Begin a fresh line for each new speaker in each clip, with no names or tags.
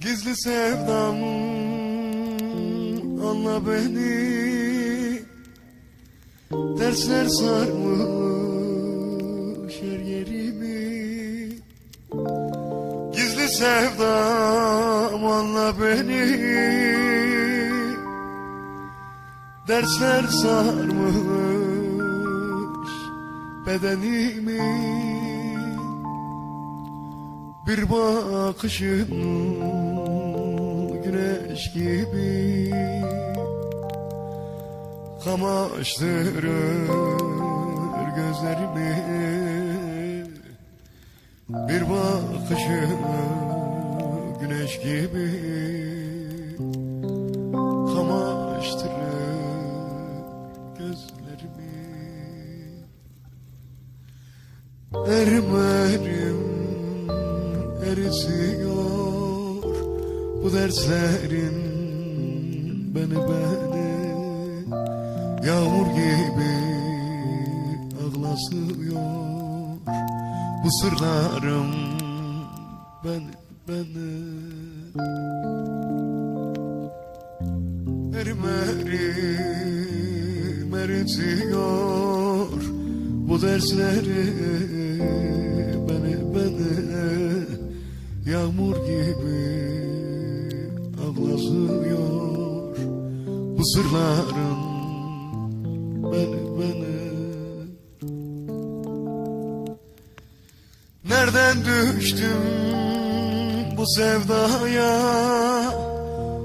Gizli sevdam anla beni. Dersler sarmış her yerimi. Gizli sevdam anla beni. Dersler sarmış bedenimi Bir bakışın güneş gibi. Kamaştırır gözlerimi. Bir bakışın güneş gibi. Kamaştırır gözlerimi. Erim erim eritiyor Bu derslerin beni beni Yağmur gibi ağlasıyor. Bu sırlarım beni beni. Erim erim eritiyor Bu dersleri beni beni Yağmur gibi ağlasıyor Bu sırların beni beni. Nereden düştüm bu sevdaya?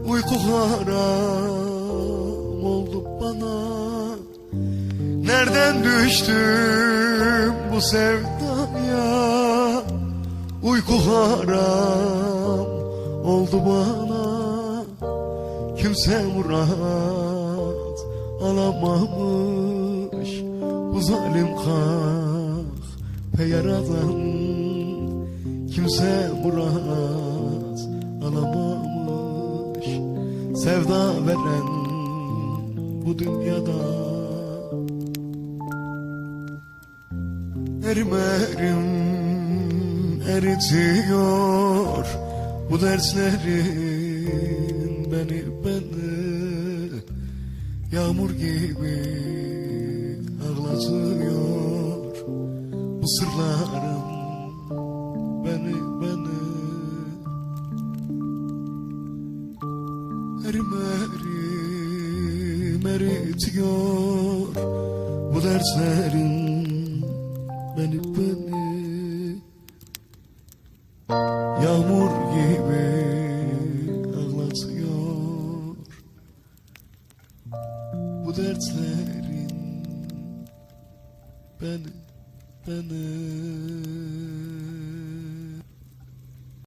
Uyku haram oldu bana. Nereden düştüm bu sevdaya Uyku haram oldu bana. Kimse murat alamamış. Bu zalim kahpe yaradan Kimse murat alamamış. Sevda veren bu dünyada. Erim erim eritiyor Bu derslerin beni beni Yağmur gibi ağlatıyor. Bu sırların beni beni Erim erim eritiyor. Bu derslerin Yağmur gibi ağlatıyor. Bu dertlerin beni beni